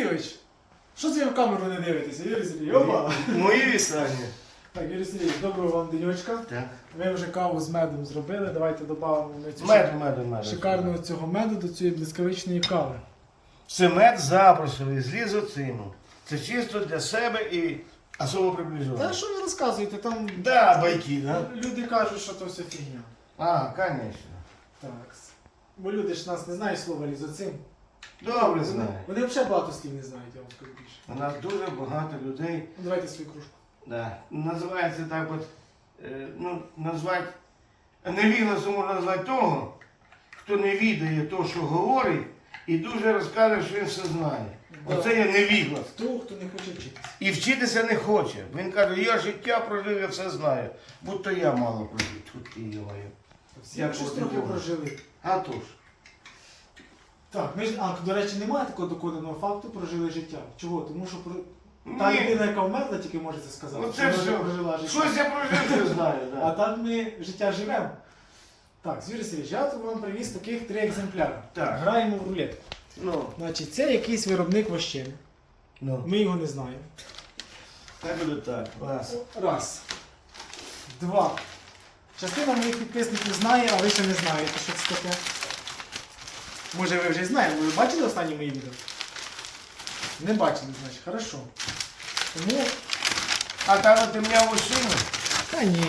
Сергійович, що це ви в камеру не дивитеся? Юрій Сергійович, опа! Мої вісання. Так, Юрій Сергійович, доброго вам денечка. Так. Ми вже каву з медом зробили. Давайте додамо ми цю Меду, меду, меду. шикарного цього меду до цієї блискавичної кави. Це мед забросовий з лізоцину. Це чисто для себе і особо Та що ви розказуєте? Там Да, байки, да? люди кажуть, що то все фігня. А, звісно. Так. Бо люди ж нас не знають слова лізоцин. Добре знаю. вони взагалі багато слів не знають, я вам скажу більше. У нас дуже багато людей. Ну, давайте свою кружку. Да. Називається так от, е, ну, назвати, невігласом можна назвати того, хто не відає то, що говорить, і дуже розкаже, що він все знає. Да. Оце є невіглас. Хто, хто не хоче вчитися. І вчитися не хоче. Він каже, я життя прожив, я все знаю. Будто я мало прожив. Тут і його. Всі Як щось от трохи ніколи. прожили. А то ж. Так, ми ж, а, до речі, немає такого доконаного факту прожили життя. Чого? Тому що про... та Ні. людина, яка вмерла, тільки може це сказати. Оце що вона все. прожила життя. Щось я прожив, що знаю. А Да. так ми життя живемо. Так, Юрій Сергійович, я тут вам привіз таких три екземпляри. Так. Граємо в рулетку. Ну, Значить, це якийсь виробник вощини. ну. Ми його не знаємо. Так буде так. Раз. Раз. Два. Частина моїх підписників знає, а ви ще не знаєте, що це таке. Може ви вже знаєте, ви бачили останні мої відео? Не бачили, значить, хорошо. Тому. А там от у мене вощину. Та ні.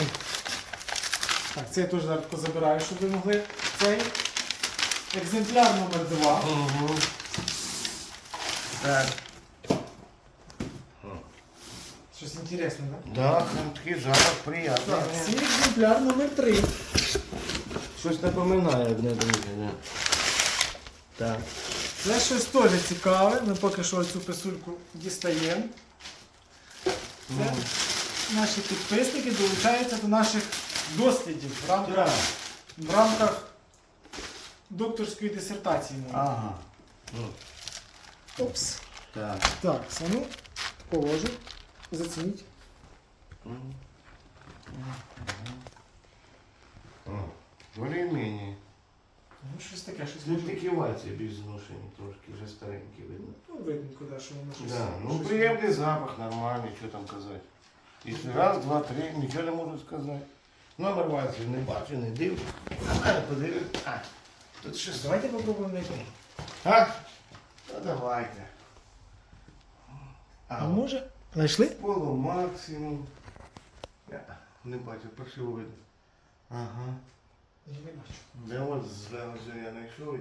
Так, це я теж зараз забираю, щоб ви могли. Цей екземпляр номер 2 Угу. Так. Щось інтересне, так? Да, там такий запах приятний. Так, це екземпляр номер 3 Щось напоминає одне друге, да. Так. Це щось теж цікаве. Ми поки що цю писульку дістаємо. Це наші підписники долучаються до наших дослідів в рамках, в рамках докторської дисертації. Ага. Ну, Опс. так. Так, саму положу. Зацініть. Более-менее. Ну, щось таке, щось може. такі вальці більш зношені трошки, вже старенькі видно. Ну, видно, куди, що воно щось. Да, ну щось- приємний запах, нормальний, що там казати. Якщо раз, два, три, нічого не можу сказати. Номер вальців не бачу, не дивлюсь. А мене. А, тут щось. Давайте попробуємо знайти. А? Ну давайте. А може? Знайшли? Полу максимум. Я не бачу, паршиво видно. Ага. Я не бачу. Де от злева я знайшов.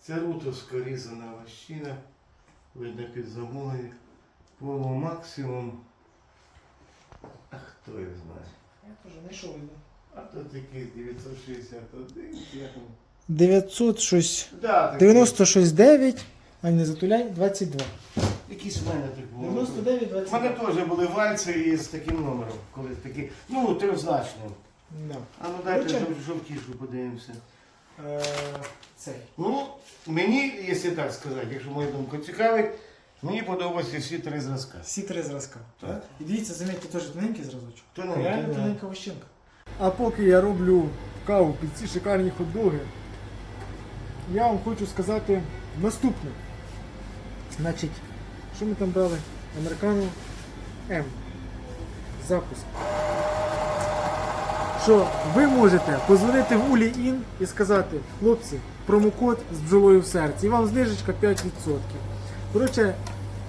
Це рутовська різана ващина. Видно під замовою. Полу максимум. А хто його знає? Я теж знайшов видно. А тут якийсь 961. як він? 900 щось. Да, такий. 96 9, а не затуляй, 22. Якийсь в мене так було. 99 У мене теж були вальці із таким номером, колись такі, ну, трьохзначним. Да. А ну дайте Короче. жов- жовтішу подивимося. Е, цей. Ну, мені, якщо так сказати, якщо мою думку цікавить, мені подобаються всі три зразка. Всі три зразка. Так. І дивіться, замітьте, теж тоненький зразочок. Тоненький, Реально да. тоненька вощинка. А поки я роблю каву під ці шикарні хот-доги, я вам хочу сказати наступне. Значить, що ми там брали? Американо М. Запуск. Що ви можете позвонити в Улі Ін і сказати, хлопці, промокод з бджолою в серці, і вам знижечка 5%. Коротше,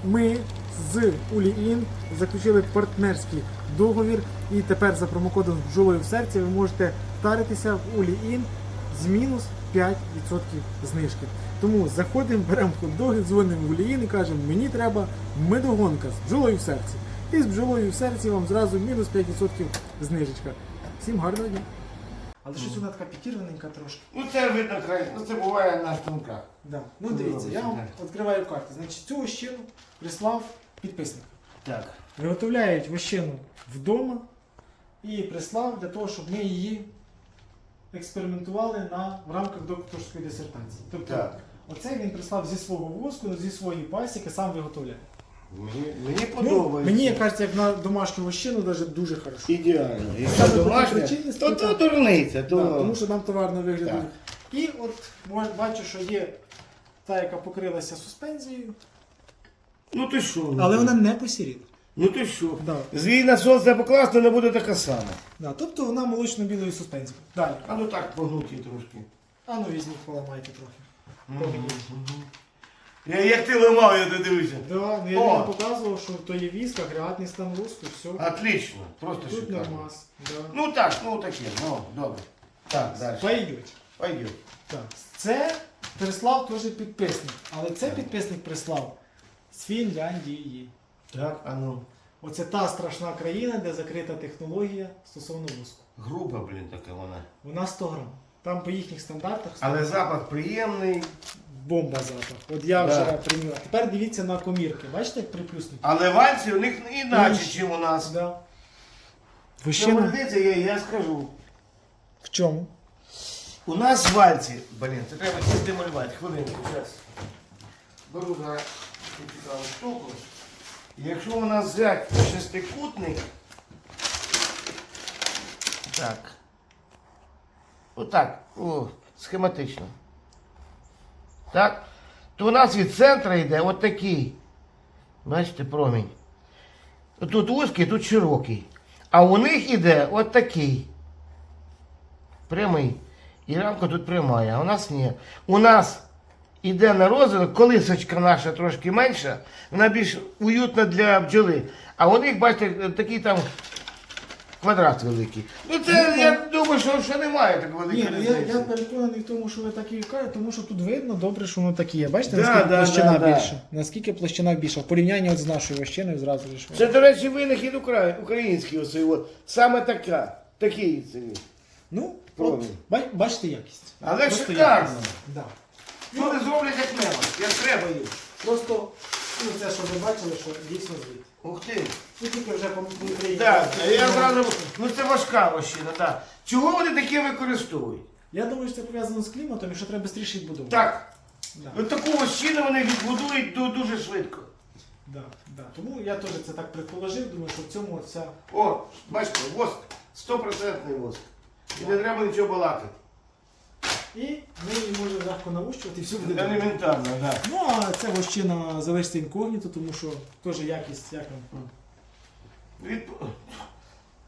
ми з Улі Ін заключили партнерський договір, і тепер за промокодом з бджолою в серці ви можете таритися в Улі Ін з мінус 5% знижки. Тому заходимо, беремо хот-доги, дзвонимо в Улі Ін і кажемо, мені треба медогонка з бджолою в серці. І з бджолою в серці вам зразу мінус 5% знижечка. Всім гарного дня. Але щось вона така підірваненька трошки. Ну це видно ну це буває на станках. Да. Ну дивіться, я вам відкриваю карти. Значить, цю вощину прислав підписник. Так. Виготовляють вощину вдома і прислав для того, щоб ми її експериментували на, в рамках докторської дисертації. Тобто, Так. оце він прислав зі свого воску, зі своєї пасіки, сам виготовляє. Мені, мені Ну, подобається. мені, кажеться, як на домашню вощину, навіть дуже хорошо. Ідеально. Якщо Саме домашня, причині то, то дурниця, то... Да, тому що нам товар не виглядає. І от мож- бачу, що є та, яка покрилася суспензією. Ну ти що? Але вона не посіріла. Ну ти що? Да. Звій на сонце покласти не буде така сама. Да, тобто вона молочно-білої суспензії. Далі. А ну так погнуті трошки. А ну візьміть, поламайте трохи. Я, як ти ламав, я не дивився. Да, ну я О! показував, що то є віск, агрегатний стан руску, все. Отлично, просто Тут шикарно. нормас. Да. Ну так, ну таке, ну добре. Так, далі. Пойдуть. Пойдет. Так. Це прислав теж підписник. Але це підписник прислав з Фінляндії. Так, а ну. Оце та страшна країна, де закрита технологія стосовно воску. Груба, блін, така вона. Вона 100 грам. Там по їхніх стандартах Але запах приємний. Бомба запах. От я вже прийняв. А тепер дивіться на комірки. Бачите, як приплюснуті? Але вальці у них іначе, Інші. ніж у нас. Да. Що Вощина? прийдеться, я, я скажу. В чому? У нас вальці, блін, це треба щось демалювати. Хвилинку, зараз. Беру зараз цю цікаву штуку. Якщо у нас взяти шестикутник, так. Отак, о, схематично. Так, то у нас від центру йде от такий. Бачите, промінь. Тут вузький, тут широкий. А у них от такий. Прямий. І рамка тут прямая, а у нас ні. У нас іде на розвиток, колисочка наша трошки менша, вона більш уютна для бджоли. А у них, бачите, такий там квадрат великий. Ну це Ну, я думаю, що, що немає Ні, великої ну я, різниці. я переконаний в тому, що ви так і кажете, тому що тут видно добре, що воно так і є. Бачите, Да, наскільки да, площина да, да. більша? Наскільки площина більша? В порівнянні от з нашою вощиною зразу ж. Це, до речі, винахід укра- український оцей от. Саме така. Такий це. Ну, от, Пробуй. ба- бачите якість. Але Просто шикарно. якість. Да. Люди зроблять як нема, як треба їм. Просто ну, це, щоб ви бачили, що дійсно звідти. Ух ти. Ну тільки вже по по Так, я зразу, ну це важка вощина, так. Чого вони таке використовують? Я думаю, що це пов'язано з кліматом і що треба швидше відбудовувати. Так, Да. от таку вощину вони відбудують ду- дуже швидко. Да, да. Тому я теж це так предположив, думаю, що в цьому вся. О, бачите, воск, стопроцентний воск. І не треба нічого балакати. І ми її можемо легко навущувати і все буде добре. Елементарно, так. Ну, а це вощина залишиться інкогніто, тому що теж якість, як? Від...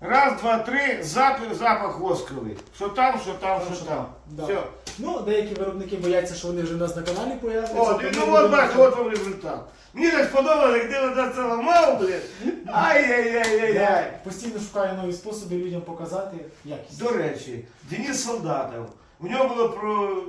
Раз, два, три, запах, запах восковий. Що там, що там, що там. Да. Все. Ну, деякі виробники бояться, що вони вже у нас на каналі появляться. Ну от будемо- от вам результат. Мені так сподобалося, ти оце це ламав, блін. Ай-яй-яй-яй-яй. Я постійно шукаю нові способи людям показати якість. До речі, Денис Солдатов, у нього було про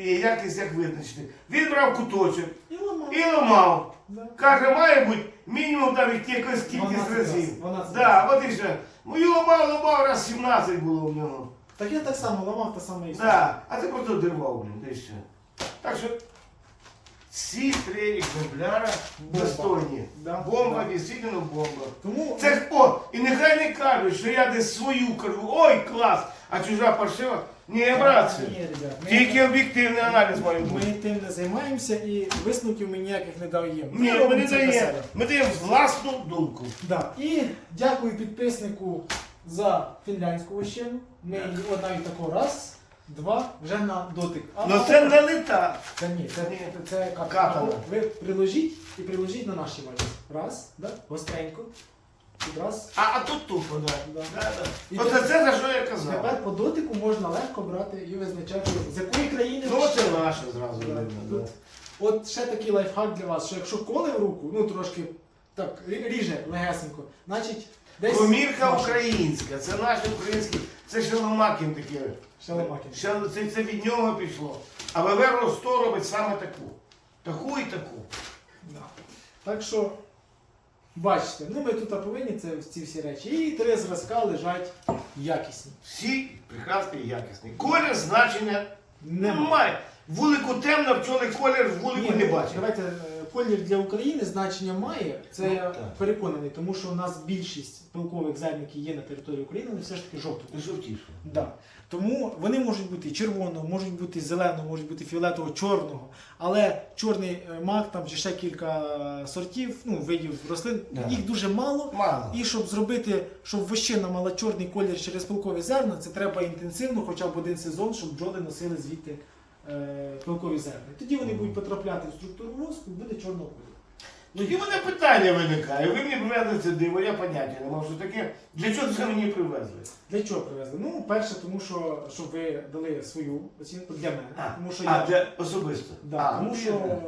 якість як визначити. Він брав куточок І ламав. і ламав. Да. Каже, має бути мінімум там йти якось кількість 12 разів. раз, 12 Да, от і ще. Мою ламав, ламав, раз 17 було в нього. Так я так само ламав, та сама історія. Да, а ти просто дервав, блін, та й ще. Так що ці три екземпляра Бомба. достойні. Да, Бомба, да. дійсно бомба. Тому Це о, і нехай не кажуть, що я десь свою кажу, ой, клас, а чужа паршива. Ні, братці. Ні, ребят, ми- Тільки об'єктивний аналіз має Ми бути. тим не займаємося і висновків ми ніяких не даємо. Ні, ми робимо не це для даємо. себе. Ми даємо власну думку. Да. І дякую підписнику за фінляндську вощину. Ми її от навіть тако раз, два, вже на дотик. А Ну це не лита. Це ні, це, Ні. це, це катана. Катана. Ви приложіть і приложіть на наші валізи. Раз, да? гостренько. Раз. А, а тут тупо, да. Да. Да, да. Оце тепер- це за що я казав. Тепер по дотику можна легко брати і визначати, з якої країни Ну це наше зразу Да. видно. Тут да. От ще такий лайфхак для вас, що якщо коли в руку, ну трошки так рі- ріже легесенько, значить десь. Комірка наше. українська, це наш український, це Шеломакін таке. Шеломакін. Ще це, це від нього пішло. А ВВ 100 робить саме таку. Таку і таку. Да. Так що, бачите, ну ми тут повинні це, ці всі речі. І три зразка лежать якісні. Всі прекрасні і якісні. Колір значення немає. Вулику темно, пчоли колір вулику не бачить. Давайте е, колір для України значення має. Це Ну, я так. переконаний, тому що у нас більшість пилкових зерн, є на території України, вони все ж таки жовтого. Жовтіше. Да. Тому вони можуть бути червоного, можуть бути зеленого, можуть бути фіолетового, чорного. Але чорний е, мак, там ще кілька сортів, ну, видів рослин, Да. їх дуже мало. Мало. І щоб зробити, щоб вощина мала чорний колір через пилкові зерна, це треба інтенсивно, хоча б один сезон, щоб бджоли носили звідти пилкові зерна. Тоді вони будуть потрапляти в структуру воску і буде чорного кольору. Тоді в мене питання виникає. Ви мені привезли це диво, я поняття не мав, що таке. Для чого це мені привезли? Для чого привезли? Ну, перше, тому що щоб ви дали свою оцінку для мене. А, тому що а я для особисто. Да, а, тому ну, що я- е,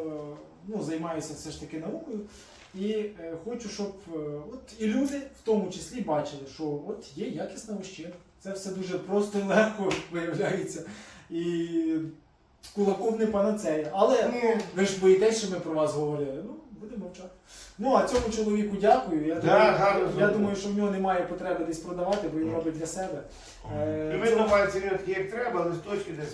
ну, займаюся все ж таки наукою. І е, хочу, щоб е, от і люди в тому числі бачили, що от є якісна вощина. Це все дуже просто і легко виявляється. І кулаков не панацея. Але Ні. ви ж боїтесь, що ми про вас говорили. Ну, будемо мовчати. Ну, а цьому чоловіку дякую. Я, Да, думаю, гарно я думаю, що в нього немає потреби десь продавати, бо він робить для себе. Е, І видно пальці такі, як треба, листочки десь.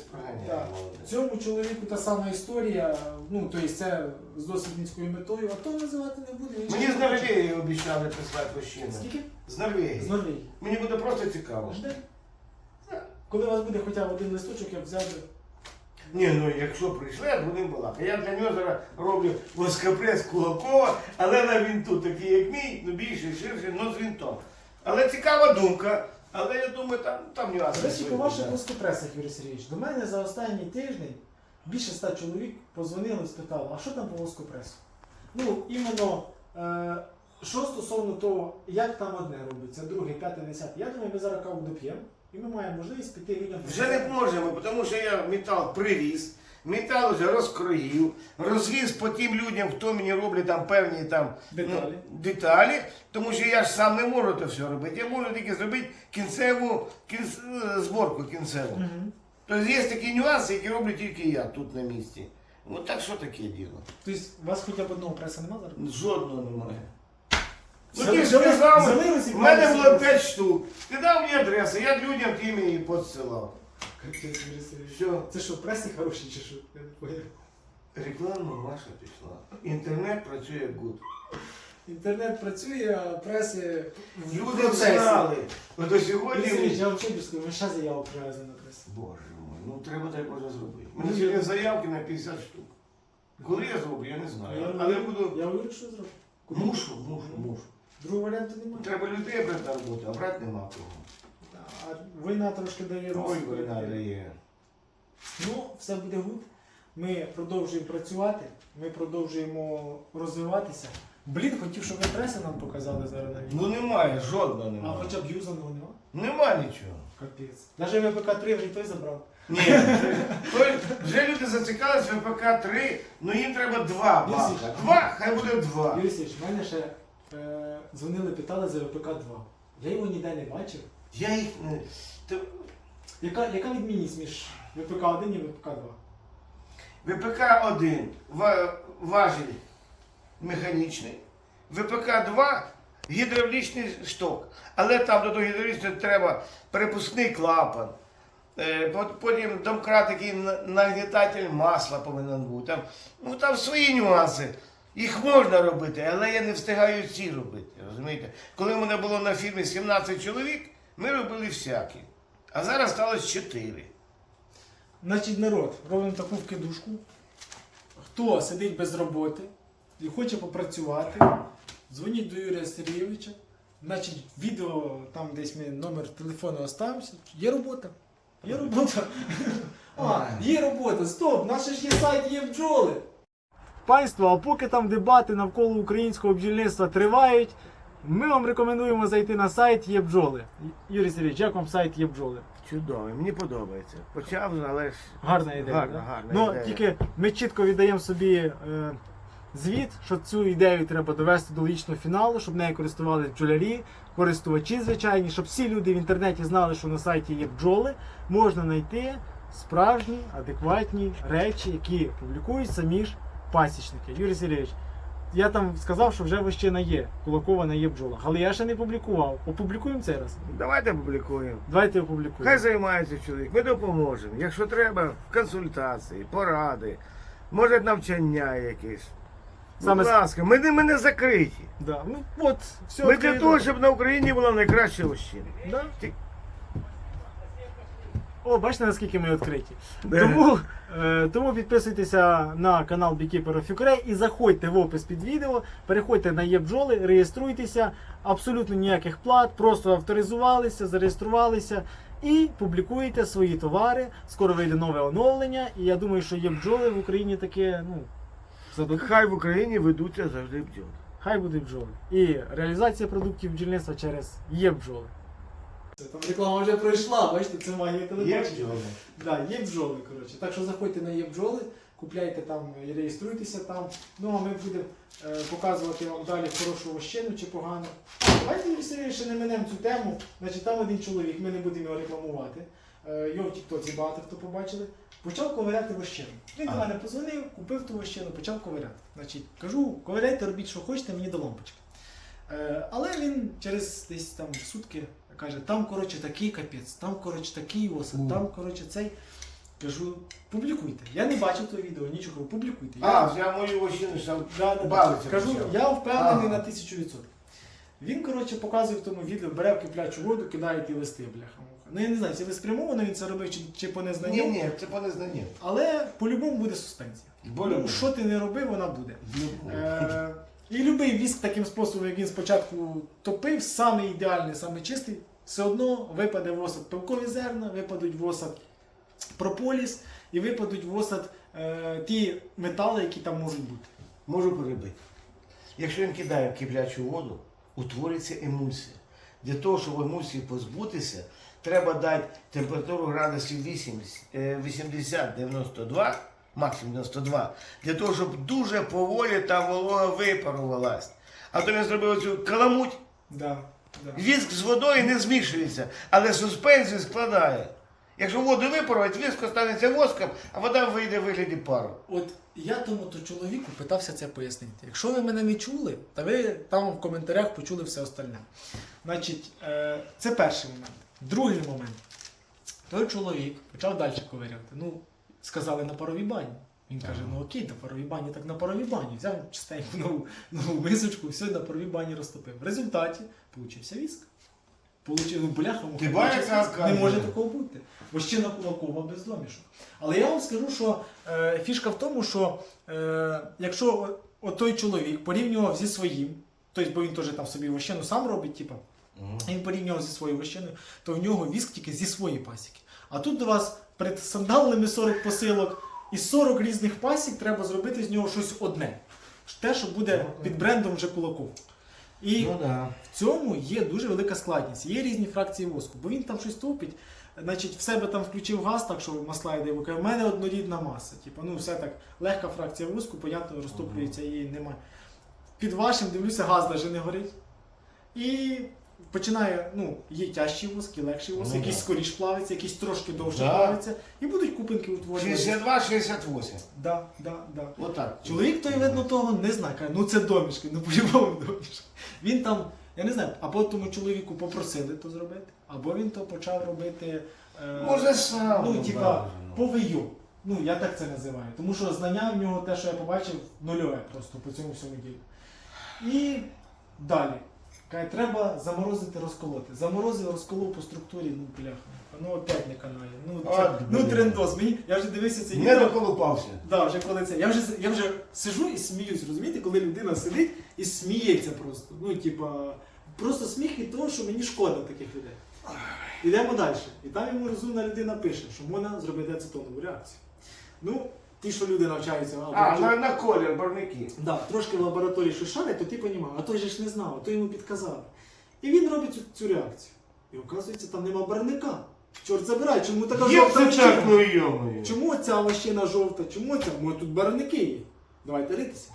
Так. молодець. Цьому чоловіку та сама історія, ну тобто це з дослідницькою метою, а то називати не буде. він Мені ще з. Норвегії обіцяли прислати вощину. Скільки? З Норвегії. З Норвегії. Мені буде просто цікаво. Жде. Коли у вас буде хоча б один листочок, я б взяв би. Ні, ну якщо прийшли, будемо балакати. Я для нього зараз роблю воскопрес Кулакова, але на вінту такий, як мій, ну більший, ширший, ну з вінтом. Але цікава думка. Але я думаю, там, там нюанси. До речі, по ваших будуть. плоскопресах, Юрій Сергійович, до мене за останній тиждень більше ста чоловік позвонили і спитали, а що там по воскопресу? Ну, іменно, е, що стосовно того, як там одне робиться, друге, п'яте, десяте. Я думаю, ми зараз каву доп'ємо, і ми маємо можливість піти людям. Вже не можемо, тому що я метал привіз, метал вже розкроїв, розвіз по тим людям, хто мені роблять там певні там Деталі. Ну, деталі, тому що я ж сам не можу це все робити. Я можу тільки зробити кінцеву кінц... е, зборку кінцеву. Мгм. Тобто є такі нюанси, які роблю тільки я тут на місці. Ну так що таке діло? Тобто, у вас хоча б одного преса немає зараз? Жодного немає. Ну ти ж в мене було 5 штук. Ти дав мені адресу, я людям тим її посилав. Все. Це що, преси хороші чи що? Я не поняв. Реклама ваша пішла. Інтернет працює гуд. Інтернет працює, а преси в Люди процесі. знали. Ну Сергійович, сьогодні. я вам ще ми ще заяву привезли на пресу. Боже мой, ну треба дай Боже зробити. У мене Ну, сьогодні заявки на 50 штук. Коли я зроблю, я не знаю. я Але буду. Я що зроблю. Мушу, мушу, мушу. Другого варіанту немає. Треба людей брати на роботу, а брати нема кого. А війна трошки дає Ой, війна дає. Ну, все буде гуд. Ми продовжуємо працювати, ми продовжуємо розвиватися. Блін, хотів, щоб ви преси нам показали зараз на відео. Ну немає, жодного А немає. хоча б юзаного нема? Нема нічого. Капець. Навіть ВПК-3 вже й той забрав. Ні, вже, той- вже люди зацікавились ВПК 3, ну їм треба два. Січ. Два, хай буде два. Юрій в мене ще е, дзвонили, питали за ВПК-2. Я його ніде не бачив. Я їх то Яка, яка відмінність між ВПК-1 і ВПК-2? ВПК 1 ва- важіль механічний. ВПК 2 гідравлічний шток. Але там до того гідравлічного треба перепускний клапан. Е, пот- Потім домкрат, який на- нагнітатель масла повинен бути. Там, ну, там свої нюанси. Їх можна робити, але я не встигаю всі робити. Розумієте? Коли в мене було на фірмі 17 чоловік, ми робили всякі. А зараз сталося 4. Значить, народ, робимо таку вкидушку. Хто сидить без роботи і хоче попрацювати, дзвоніть до Юрія Сергійовича. Значить, відео, там десь ми номер телефону оставився. Є робота. Є робота. А, є робота. Стоп, наш ж є сайт, є бджоли. Панство, а поки там дебати навколо українського бджільництва тривають, ми вам рекомендуємо зайти на сайт є бджоли. Юрій Сергійович, як вам сайт є бджоли? Чудово, мені подобається. Почав, але ж. Гарна ідея. Гарна, да? гарна ну, ідея. тільки ми чітко віддаємо собі е, звіт, що цю ідею треба довести до логічного фіналу, щоб нею користувалися бджолярі, користувачі звичайні, щоб всі люди в інтернеті знали, що на сайті є бджоли, можна знайти справжні, адекватні речі, які публікують самі ж пасічники. Юрій Сергійович, я там сказав, що вже вощина є, кулакова не є бджола, але я ще не публікував. Опублікуємо цей раз. Давайте публікуємо. Давайте опублікуємо. Хай займається чоловік, ми допоможемо. Якщо треба, консультації, поради, може навчання якесь. Саме Будь ласка, ми не, ми не закриті. Да. Ну, от, все Ми для того, щоб на Україні була найкраща вощина. Да? О, бачите, наскільки ми відкриті. Тому, е, тому підписуйтеся на канал Beekeeper of Ukraine і заходьте в опис під відео, переходьте на ЄБджоли, реєструйтеся, абсолютно ніяких плат, просто авторизувалися, зареєструвалися і публікуєте свої товари. Скоро вийде нове оновлення, і я думаю, що ЄБджоли в Україні таке, ну, Хай в Україні ведуться завжди бджоли. Хай буде бджоли. І реалізація продуктів бджільництва через є бджоли. Там реклама вже пройшла, бачите, це магія телебачення. Да, є бджоли, коротше. Так що заходьте на є бджоли, купляйте там і реєструйтеся там. Ну а ми будемо е, показувати вам далі хорошу вощину чи погану. Давайте ще не минемо цю тему. Значить, там один чоловік, ми не будемо його рекламувати. Е, його в Тіктоці багато хто побачили. Почав ковиряти вощину. Він до мене позвонив, купив ту вощину, почав ковиряти. Значить, кажу, ковиряйте, робіть, що хочете, мені до лампочки. Е, але він через десь там сутки каже, там коротше такий капець, там коротше такий осад, там коротше цей. Кажу, публікуйте. Я не бачив того відео, нічого, публікуйте. Я- А, я мою вощину бавиться Кажу, почав. я впевнений на тисячу відсотків. Він, коротше, показує в тому відео, бере в киплячу воду, кидає ті листи, бляха. Ну я не знаю, цілеспрямовано він це робив чи, чи по незнанню. Ні, ні, це по незнанню. Але по-любому буде суспензія. По-любому. Ну, що ти не робив, вона буде. Е, і любий віск таким способом, як він спочатку топив, самий ідеальний, самий чистий, все одно випаде в осад пилкові зерна, випадуть в осад прополіс і випадуть в осад е, ті метали, які там можуть бути. Можу перебити. Якщо він кидає в киплячу воду, утворюється емульсія. Для того, щоб емульсії позбутися, треба дати температуру градусів 80, е, 80-92, максимум 92, для того, щоб дуже поволі та волога випарувалась. А то він зробив оцю каламуть, Да, да. віск з водою не змішується, але суспензію складає. Якщо воду випарувати, віск останеться воском, а вода вийде в вигляді пару. От я тому то чоловіку питався це пояснити. Якщо ви мене не чули, то ви там в коментарях почули все остальне. Значить, е, це перший момент. Другий момент. Той чоловік почав далі ковиряти. Ну, сказали на паровій бані. Він каже, ну окей, на паровій бані, так на паровій бані. Взяв чистеньку нову, нову мисочку, все на паровій бані розтопив. В результаті получився віск. Получив, ну, бляха, Ти бачиш? Не може такого бути. Бо ще на кулакова без домішок. Але я вам скажу, що е, фішка в тому, що е, якщо той чоловік порівнював зі своїм, тобто, бо він теж там собі вощину сам робить, типа, він порівнював зі своєю вощиною, то в нього віск тільки зі своєї пасіки. А тут до вас перед сандалними 40 посилок і 40 різних пасік треба зробити з нього щось одне. Те, що буде під брендом вже кулаков. І Ну да. в цьому є дуже велика складність. Є різні фракції воску, бо він там щось топить. Значить, в себе там включив газ, так що масла йде. У мене однорідна маса. Типу, ну все так, легка фракція воску, понятно, розтоплюється, її немає. Під вашим, дивлюся, газ навіть не горить. І починає, ну, є тяжчий воск, і легший воск, Ну, якийсь да. скоріш плавиться, якийсь трошки довше Да. плавиться. І будуть купинки утворюватися. 62-68. Да, да, да. Отак. Чоловік той, видно, того не знає. Каже, ну це домішки, ну по-любому домішки. Він там, я не знаю, або тому чоловіку попросили то зробити, або він то почав робити. Е, Може сам. ну, типа, по вию. Ну, я так це називаю. Тому що знання в нього те, що я побачив, нульове просто по цьому всьому ділу. І далі. Каже, треба заморозити, розколоти. Заморозив, розколов по структурі, ну бляха. Ну опять не канає. Ну, це, От, ну блін. трендос. Мені, я вже дивився це Не доколупався. Да, вже коли це. Я вже я вже сижу і сміюсь, розумієте, коли людина сидить і сміється просто. Ну, типа, просто сміх від того, що мені шкода таких людей. Йдемо далі. І там йому розумна людина пише, що можна зробити ацетонову реакцію. Ну, ті, що люди навчаються, А, на, на колір барвники. Да, трошки в лабораторії щось шарить, то ти розумієш, а той же ж не знав, а той йому підказав. І він робить цю, цю реакцію. І оказується, там нема барника. Чорт забирай, чому така Є жовта ну йомою. Чому ця вощина жовта? Чому ця? Може тут барвники є. Давайте ритися.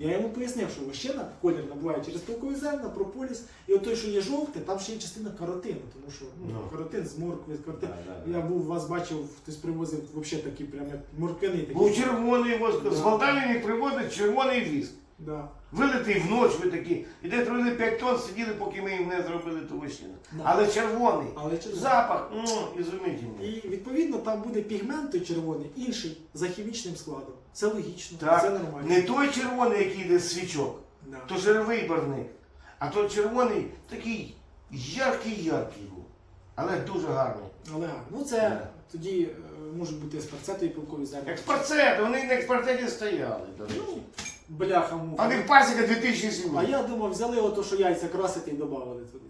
Я йому пояснив, що вощина колір набуває через пилкові зерна, прополіс, і от той, що є жовте, там ще є частина каротину, тому що ну, no. каротин з моркви, з каротин. Да, да, да. Я був вас бачив, хтось привозив взагалі такі прям як морквини такі. Був червоний воск. Да. З Молдавії приводить червоний віск. Да. Вилитий вночі ви такі. І де троїли 5 тонн сиділи, поки ми їм не зробили ту вощину. Да. Але червоний. Але червоний. Запах, ну, ізумітельний. І відповідно там буде пігмент той червоний, інший за хімічним складом. Це логічно, Так. це нормально. Не той червоний, який йде з свічок, Да. то жировий барвник. А той червоний такий яркий-яркий був. Але дуже гарний. Але гарно. Ну це Да. тоді е, можуть бути спарцети і пилкові зерна. Експорцет, вони на експортеті стояли. до речі. Ну, бляха муха. А в них пасіка 2007. А я думав, взяли ото, що яйця красити і додали туди.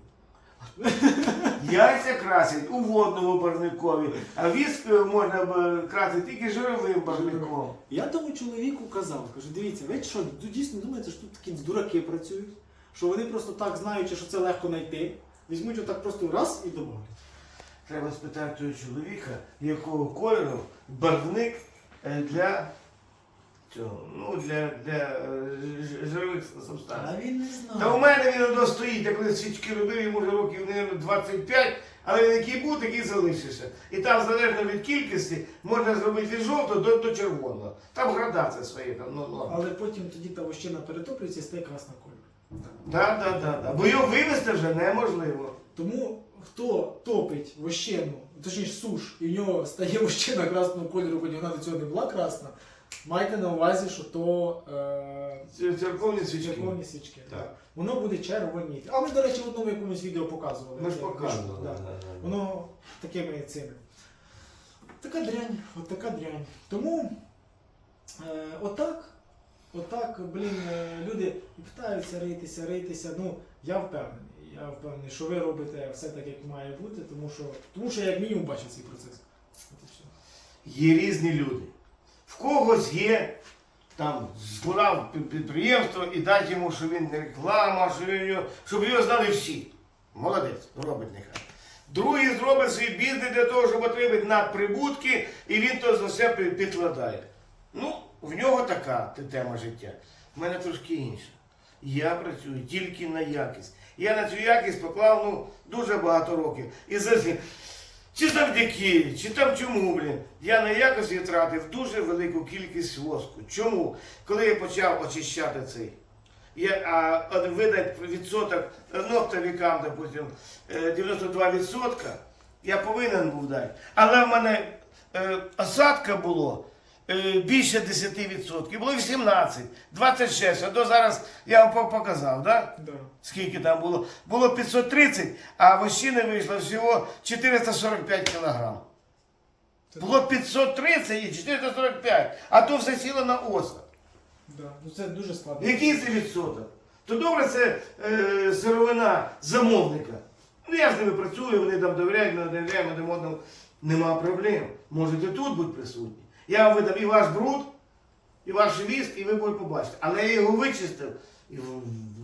Яйця красять у водному барникові, а віск е, можна б красити тільки жировим барником. Я тому чоловіку казав, кажу, дивіться, ви що, ну, дійсно думаєте, що тут такі дураки працюють, що вони просто так знаючи, що це легко знайти, візьмуть отак просто раз і добавлять. Треба спитати того чоловіка, якого кольору барвник е, для цього, ну, для, для е, жирових субстанцій. він не знає. Та у мене він одно стоїть, я коли свічки робив, йому вже років, мабуть, 25, але він який був, такий залишився. І там, залежно від кількості, можна зробити від жовтого до, до червоного. Там градація своя. Там, ну, ну. Але потім тоді та вощина перетоплюється і стає красна кольору. Да, да, да. Бо його вивезти вже неможливо. Тому хто топить вощину, точніше суш, і в нього стає вощина красного кольору, хоч вона до цього не була красна, майте на увазі, що то е, Церковні свічки. червоні свічки. Так. Воно буде червоніти. А ми, до речі, в одному якомусь відео показували. Ми ж показували. да. Воно такими цими. Така дрянь, от така дрянь. Тому е, отак, отак, блін, е, люди і питаються ритися, ритися. Ну, я впевнений. Я впевнений, що ви робите все так, як має бути, тому що, тому що я як мінімум бачу цей процес. От і все. Є різні люди. Когось є там збирав підприємство і дати йому, що він не реклама, що він його- щоб його знали всі. Молодець, робить нехай. Другий зробить свій бізнес для того, щоб отримати надприбутки, і він то за все підкладає. Ну, в нього така тема життя. В мене трошки інша. Я працюю тільки на якість. Я на цю якість поклав ну, дуже багато років. І завжди, чи завдяки, чи там чому, блін, я на якості втратив дуже велику кількість воску. Чому? Коли я почав очищати цей, я, а, видать відсоток ногтовікам, оптовикам, допустим, е, 92%, я повинен був дати. Але в мене е, осадка було е, більше 10%, було 18, 26, а до зараз я вам показав, да? Да. Скільки там було? Було 530, а вощини вийшло всього 445 кілограм. Було 530 і 445, а то все сіло на осад. Да. Ну це дуже складно. Який це відсоток? То добре, це е, сировина замовника. Ну я з ними працюю, вони там довіряють, мене довіряють, один одному. Нема проблем. Можете тут бути присутні. Я вам видам і ваш бруд, і ваш віск, і ви будете побачити. Але я його вичистив, і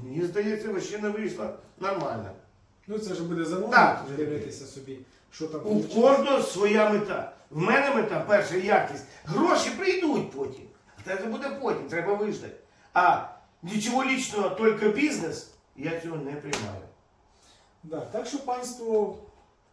мені здається, вощина вийшла нормально. Ну це ж буде Так. дивитися собі, що там У вийшло. кожного своя мета. В мене мета перша якість. Гроші прийдуть потім. Це буде потім, треба виждати. А нічого лічного, тільки бізнес, я цього не приймаю. Да, так що панство,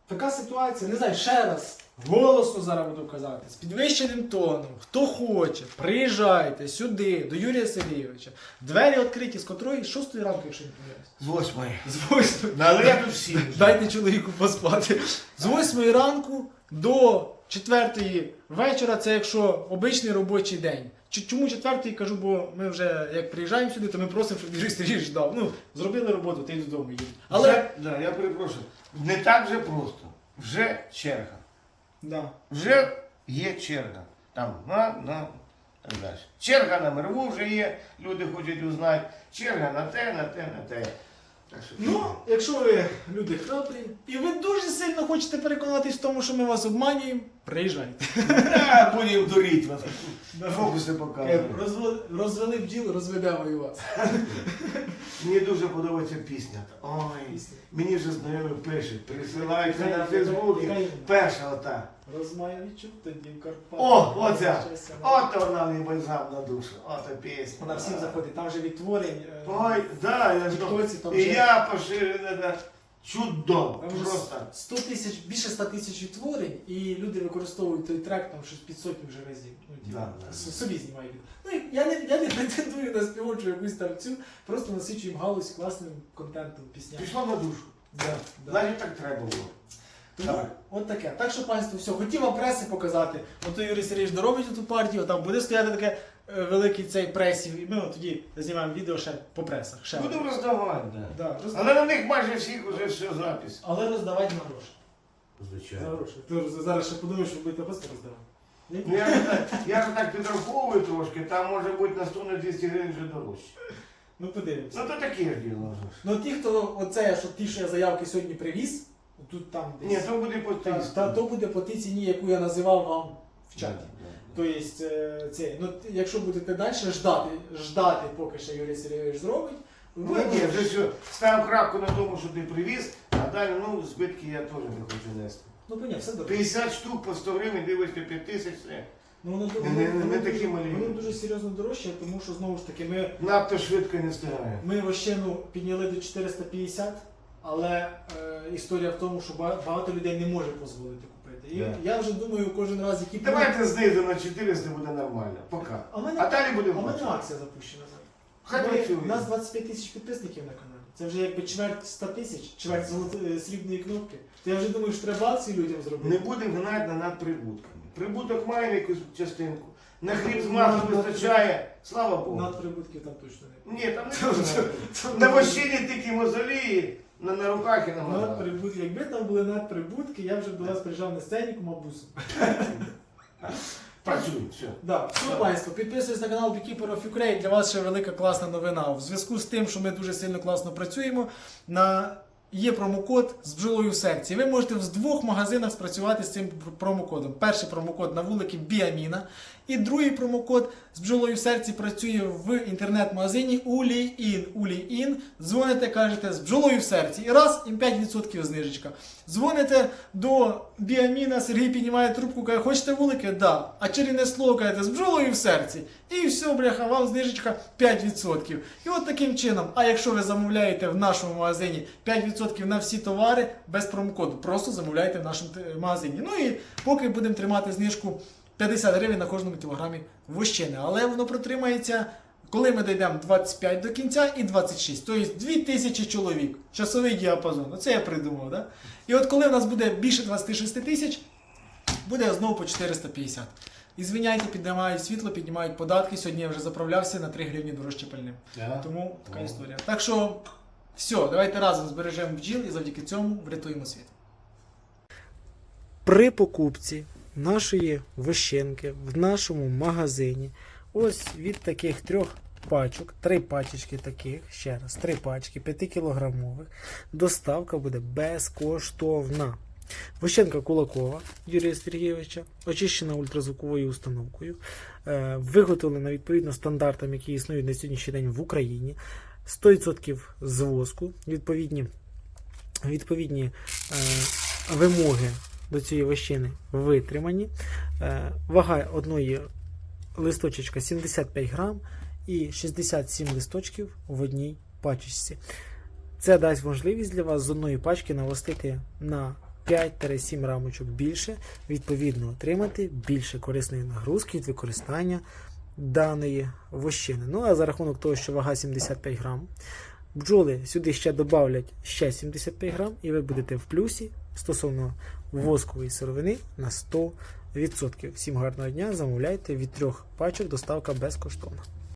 така ситуація, не знаю, ще раз, голосно зараз буду казати, з підвищеним тоном, хто хоче, приїжджайте сюди, до Юрія Сергійовича. Двері відкриті з котрої? З 6 ранку, якщо не помиляюсь. З восьмої. З 8. Ну, Але всі. Дайте чоловіку поспати. З 8 ранку до 4 вечора, це якщо обичний робочий день. Чому четвертий кажу, бо ми вже як приїжджаємо сюди, то ми просимо, щоб Юрій Сергійович ждав. Ну, зробили роботу, ти додому їдь. Але Але да, я перепрошую. Не так вже просто. Вже черга. Да. Вже є черга. Там на, на так далі. Черга на мерву вже є, люди хочуть узнати. Черга на те, на те, на те. Ну, якщо ви люди храбрі, і ви дуже сильно хочете переконатись в тому, що ми вас обманюємо, приїжджайте. Будемо дурити вас. Фокуси Е, показуємо. розво- Розвели бджіл, розведемо і вас. Мені дуже подобається пісня. Ой, мені вже знайомі пишуть, присилають на Фейсбуці. Перша ота. Розмая відчув тоді в Карпатах. О, оця. Ото вона мені бальзам на душу. Ото пісня. Вона всім заходить, там же відтворень. е, Ой, да, я Тіктоці там І вже- я поширена. Чудово. Там вже Просто. 100 тисяч, більше 100 тисяч відтворень, і люди використовують той трек там щось під сотню вже разів. Ну, типу, Да, да. с- собі знімають. Ну, і я не, я не претендую на співочу якусь там цю, просто насичуємо галузь класним контентом, піснями. Пішло на душу. Да, да. Значить так треба було. Тому Так. от таке. Так що, панство, все, хотів вам преси показати. Ото Юрій Сергійович доробить ту партію, там буде стояти таке е, великий цей пресів, і ми от тоді знімаємо відео ще по пресах. Ще Будемо одне. роздавати, да. Да, роз- Але на них майже всіх вже все запис. Але роздавати на гроші. Звичайно. гроші. Ти роз- зараз ще подумаєш, що будете просто роздавати. Ні? Ну, я, ж так- я ж так підраховую трошки, там може бути на 100 на 200 гривень вже дорожче. Ну подивимося. Ну то таке діло. вже ж. Ну ті, хто оце, що ті, що я заявки сьогодні привіз, тут там десь. Ні, то буде по та, та, то буде по тій ціні, яку я називав вам в чаті. Тобто, е, це, ну, якщо будете далі ждати, ждати, поки ще Юрій Сергійович зробить, Ну ні, вже все, став крапку на тому, що ти привіз, а далі ну, збитки я теж не хочу нести. ну понятно, все добре. 50 штук по 100 гривень, дивишся 5 тисяч, все. Ну, воно, не- не воно, такі дуже, малі. воно дуже серйозно дорожче, тому що знову ж таки ми, Надто швидко не встигає. ми вощену підняли до 450, але е, історія в тому, що багато людей не може дозволити купити. І Да. я вже думаю, кожен раз, які Давайте знизу на 400 буде нормально. Пока. А в мене, А далі будемо а в мене акція запущена. Працює. У нас 25 тисяч підписників на каналі. Це вже якби чверть 100 тисяч, чверть золоти- е, срібної кнопки. То я вже думаю, що треба акцію людям зробити. Не будемо гнати на надприбутками. Прибуток маємо якусь частинку. На хліб з маслом вистачає. Слава Богу. Надприбутків там точно не буде. Ні, там не буде. На вощині тільки мозолії, на, на руках і на ногах. Надприбутки. Якби там були надприбутки, я вже до вас приїжджав не сценіком, а бусом. Працює, все. Да, все, панство, підписуйтесь на канал Beekeeper of Ukraine. Для вас ще велика класна новина. В зв'язку з тим, що ми дуже сильно класно працюємо, на... є промокод з бджолою в серці. Ви можете в двох магазинах спрацювати з цим промокодом. Перший промокод на вулики Біаміна. І другий промокод з бджолою в серці працює в інтернет-магазині Уліін. Уліін. Дзвоните, кажете з бджолою в серці. І раз, і 5% знижечка. Дзвоните до Біаміна, Сергій піднімає трубку, каже, хочете вулики? Да. А чарівне слово кажете з бджолою в серці. І все, бляха, вам знижечка 5%. І от таким чином. А якщо ви замовляєте в нашому магазині 5% на всі товари без промокоду, просто замовляйте в нашому магазині. Ну і поки будемо тримати знижку 50 гривень на кожному кілограмі вощини. Але воно протримається. Коли ми дійдемо 25 до кінця і 26, тобто 2000 чоловік, часовий діапазон. Оце я придумав. Да? І от коли в нас буде більше 26 тисяч, буде знову по 450. І звиняйте, піднімають світло, піднімають податки. Сьогодні я вже заправлявся на 3 гривні дорожче пальним. Тому така О. історія. Так що, все, давайте разом збережемо бджіл і завдяки цьому врятуємо світ. При покупці нашої вощенки в нашому магазині, ось від таких трьох пачок, три пачечки таких, ще раз, три пачки 5 кілограмових, доставка буде безкоштовна. Вощенка Кулакова Юрія Сергійовича, очищена ультразвуковою установкою, е, виготовлена відповідно стандартам, які існують на сьогоднішній день в Україні. 100% з відповідні, відповідні е, вимоги до цієї вощини витримані. Е, вага одної листочечка 75 грам і 67 листочків в одній пачечці. Це дасть можливість для вас з одної пачки навостити на 5-7 рамочок більше, відповідно отримати більше корисної нагрузки від використання даної вощини. Ну а за рахунок того, що вага 75 грам, бджоли сюди ще додавлять ще 75 грам, і ви будете в плюсі стосовно воскової сировини на 100%. Всім гарного дня, замовляйте від трьох пачок, доставка безкоштовна.